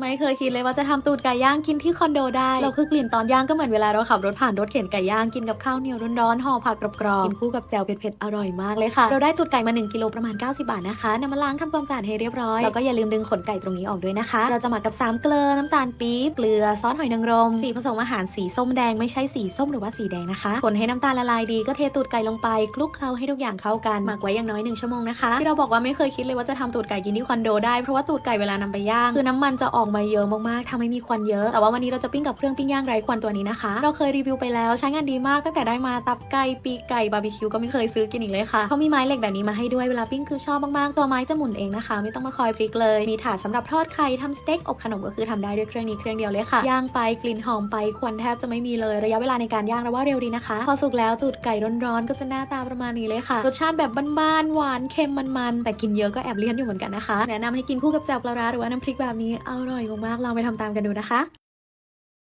ไม่เคยคิดเลยว่าจะทำตูดไก่ย่างกินที่คอนโดได้ เราคือกลิ่นตอนย่างก็เหมือนเวลาเราขับรถผ่านรถเข็นไก่ย่างกินกับข้าวเหนียวร้อนๆห่อผักกรอบๆกินคู่กับแจ่วเผ็ดๆอร่อยมากเลยค่ะ เราได้ตูดไก่มา 1กิโลประมาณ 90 บาทนะคะนำมาล้างทำความสะอาดให้เรียบร้อย แล้วก็อย่าลืมดึงขนไก่ตรงนี้ออกด้วยนะคะ เราจะหมักกับ3เกลือน้ำตาลปี๊บเกลือซอสหอยนางรม สีผสมอาหารสีส้มแดงไม่ใช่สีส้มหรือว่าสีแดงนะคะคนให้น้ำตาลละลายดีก็เทตูดไก่ลงไปคลุกเคล้าให้ทุกอย่างเข้ากันหมักไว้อย่างน้อยหนึ่งชั่วโมงนะคะที่เราบอกว่าไม่เคยคิดเลยว่าจะทำตูดไก่กินที่คอนโดได้เพราะว่าตูดไก่เวลานำไปย่างคือน้ำมันจะออกมาเยอะมากๆทำให้มีควันเยอะ แต่ว่าวันนี้เราจะปิ้งกับเครื่องปิ้งย่างไร้ควันตัวนี้นะคะ เราเคยรีวิวไปแล้วใช้งานดีมากตั้งแต่ได้มาตับไก่ปีกไก่บาร์บีคิวก็ไม่เคยซื้อกินอีกเลยค่ะเขามีไม้เหล็กแบบนี้มาให้ด้วยเวลาปิ้งคือชอบมากๆตัวไม้จะหมุนเองนะคะ ไม่ต้องมาคอยพลิกเลย มีถาดสำหรับทอดไข่ทำสเต็กอบขนมก็คือทำได้ด้วยเครื่องนี้เครื่องเดียวเลยค่ะย่างไปกลิ่นหอมไปควันแทบจะไม่มีเลยระยะเวลาในการย่างเราว่าเร็วดีนะคะ พอสุกแล้วตูดไก่ร้อนๆก็จะหน้าตาประมาณนี้เลยค่ะรสชาติแบบบ้านๆหวานเค็มมันๆแต่กินเยอะก็แอบเลี่ยนอยู่เหมือนกันนะคะ แนะนำให้กินคู่กับแจ่วปลาร้าหรือว่าน้ำพริกแบบนี้อร่อยมากๆลองไปทำตามกันดูนะคะ